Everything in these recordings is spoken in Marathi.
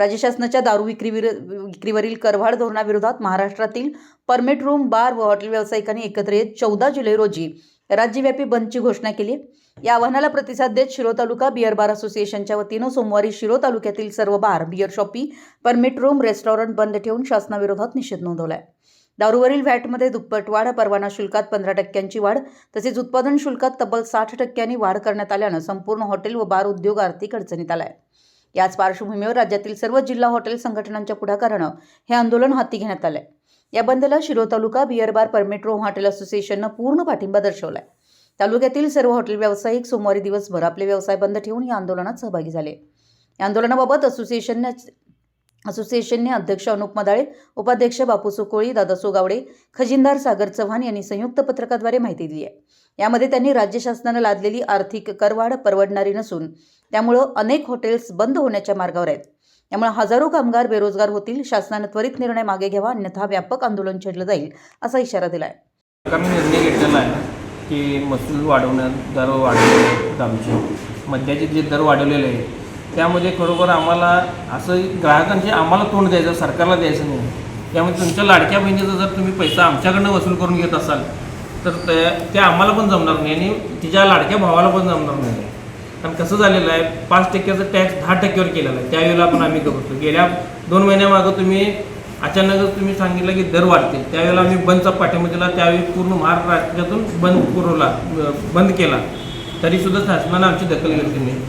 राज्य शासनाच्या दारू विक्री विक्रीवरील करवाढ धोरणाविरोधात महाराष्ट्रातील परमिट रूम बार व हॉटेल व्यावसायिकांनी एकत्र येत चौदा जुलै रोजी राज्यव्यापी बंदची घोषणा केली. या आव्हानाला प्रतिसाद देत शिरो तालुका बिअर बार असोसिएशनच्या वतीनं सोमवारी शिरो तालुक्यातील सर्व bar beer shoppe permit room restaurant बंद ठेवून शासनाविरोधात निषेध नोंदवलाय. दारूवरील व्हॅटमध्ये दुप्पट वाढ परवाना शुल्कात पंधरा टक्क्यांची वाढ तसेच उत्पादन शुल्कात तब्बल साठ टक्क्यांनी वाढ करण्यात आल्यानं संपूर्ण हॉटेल व बार उद्योग आर्थिक अडचणीत आलाय. याच पार्श्वभूमीवर राज्यातील सर्व जिल्हा हॉटेल संघटनांच्या पुढाकारानं हे आंदोलन हाती घेण्यात आलंय. या बंदला शिरो तालुका बिअर बार हॉटेल असोसिएशननं पूर्ण पाठिंबा दर्शवलाय. तालुक्यातील सर्व हॉटेल व्यावसायिक सोमवारी दिवसभर आपले व्यवसाय बंद ठेवून या आंदोलनात सहभागी झाले. या आंदोलनाबाबत असोसिएशनने असोसिएशनने अध्यक्ष अनुप मदाळे उपाध्यक्ष बापू सुकोळी दादा सोगावडे खजिनदार सागर चव्हाण यांनी संयुक्त पत्रकाद्वारे माहिती दिली आहे. यामध्ये त्यांनी राज्य शासनानं लादलेली आर्थिक करवाढ परवडणारी नसून त्यामुळं अनेक हॉटेल्स बंद होण्याच्या मार्गावर आहेत. त्यामुळे हजारो कामगार बेरोजगार होतील शासनानं त्वरित निर्णय मागे घ्यावा अन्यथा व्यापक आंदोलन छेडलं जाईल असा इशारा दिलाय. सरकारने निर्णय घेतलेला आहे की महसूल वाढवणं दर वाढवले आमचे मद्याचे जे दर वाढवलेले आहेत त्यामध्ये खरोखर आम्हाला असं ग्राहकांचे आम्हाला तोंड द्यायचं सरकारला द्यायचं नाही. त्यामुळे तुमच्या लाडक्या बहिणीचा जर तुम्ही पैसा आमच्याकडनं वसूल करून घेत असाल तर ते आम्हाला पण जमणार नाही आणि तिच्या लाडक्या भावाला पण जमणार नाही. कारण कसं झालेलं आहे पाच टक्क्याचा टॅक्स दहा टक्क्यावर केलेला आहे. त्यावेळेला पण आम्ही करतो गेल्या दोन महिन्यामागं तुम्ही अचानकच तुम्ही सांगितलं की दर वाढते त्यावेळेला आम्ही बंदचा पाठिंबा दिला. त्यावेळी पूर्ण महाराष्ट्रातून बंद पुरवला बंद केला. तरीसुद्धा शासनानं आमची दखल घेतली नाही.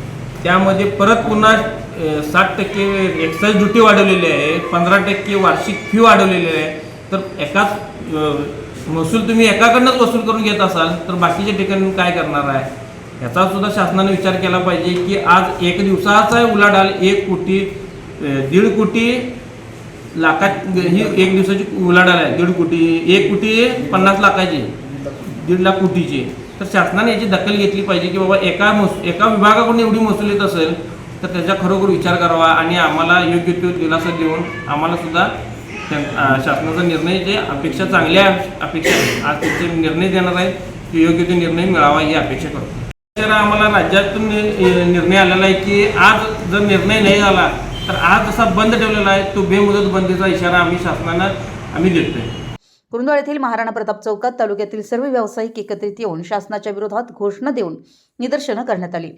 त्यामध्ये परत पुन्हा सात साठ टक्के एक्साईज ड्युटी वाढवलेली आहे पंधरा टक्के वार्षिक फी वाढवलेली आहे. तर एकाच महसूल तुम्ही एकाकडनंच वसूल करून घेत असाल तर बाकीच्या ठिकाणी काय करणार आहे? याचा सुद्धा शासनाने विचार केला पाहिजे की आज एक दिवसाचा उलाढाल एक कोटी दीड कोटी लाखात ही एक दिवसाची उलाढाल आहे दीड कोटी एक कोटी पन्नास लाखाची दीड लाख कोटीची. तर शासनाने याची दखल घेतली पाहिजे की बाबा एका मस एका विभागाकडून एवढी महसूल येत असेल तर त्याचा खरोखर विचार करावा आणि आम्हाला योग्य तो दिलासा देऊन आम्हाला सुद्धा त्या- शासनाचा निर्णय जे अपेक्षा चांगल्या अपेक्षा आज त्यांचे निर्णय देणार आहेत की योग्य तो निर्णय मिळावा ही अपेक्षा करतो. तर आम्हाला राज्यातून निर्णय आलेला आहे की आज जर निर्णय नाही झाला तर आज जसा बंद ठेवलेला आहे तो बेमुदत बंदीचा इशारा आम्ही शासनानं आम्ही देतो आहे कुरुंदवाड येथील महाराणा प्रताप चौकात तालुक्यातील सर्व व्यावसायिक एकत्रित येऊन शासनाच्या विरोधात घोषणा देऊन निदर्शनं करण्यात आली.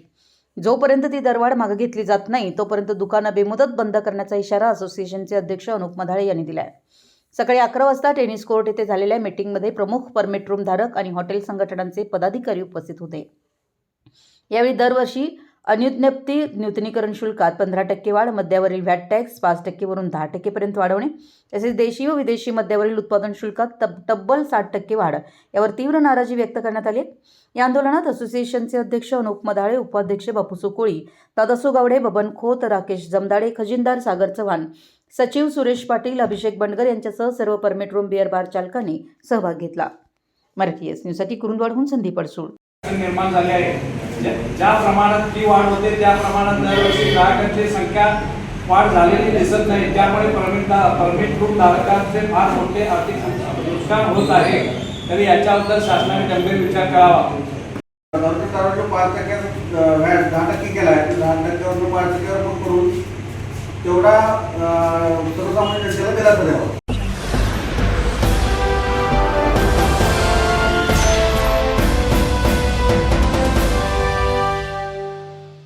जोपर्यंत ती दरवाढ मागे घेतली जात नाही तोपर्यंत दुकानं बेमुदत बंद करण्याचा इशारा असोसिएशनचे अध्यक्ष अनुप मधाळे यांनी दिला आहे सकाळी अकरा वाजता टेनिस कोर्ट येथे झालेल्या मीटिंगमध्ये प्रमुख परमिट रूम धारक आणि हॉटेल संघटनांचे पदाधिकारी उपस्थित होते. यावेळी दरवर्षी अनुज्ञप्ती नूतनीकरण शुल्कात पंधरा टक्के वाढ मद्यावरील व्हॅट टॅक्स पाच टक्केवरून दहा टक्केपर्यंत वाढवणे. तसेच देशी व विदेशी मद्यावरील उत्पादन शुल्कात तब तब्बल साठ टक्के वाढ यावर तीव्र नाराजी व्यक्त करण्यात आली या आंदोलनात असोसिएशनचे अध्यक्ष अनुप मदाळे उपाध्यक्ष बापूसो कोळी दादासो गावडे बबन खोत राकेश जमदाडे खजिनदार सागर चव्हाण सचिव सुरेश पाटील अभिषेक बंडगर यांच्यासह सर्व परमिट रूम बिअर बार चालकांनी सहभाग घेतला. मराठी एस न्यूजसाठी कुरुंदवाडहून संदीप अडसूळ. निर्माण झाले आहे. ज्या- ज्या प्रमाणात ती वाढ होते त्या प्रमाणात दरवर्षी ग्राहकांची संख्या वाढ झालेली दिसत नाही. त्यामुळे परमिट परमिट ग्रुप धारकांचे फार मोठे आर्थिक नुकसान होत आहे. तरी याच्याबद्दल शासनाने गंभीर विचार करावा. दारूच्या पाच टक्क्यात व्हॅट दहा टक्के केला आहे दहा टक्क्यावर पाच टक्क्यावर करून तेवढा सर्वसामान्य जनतेला द्यावा.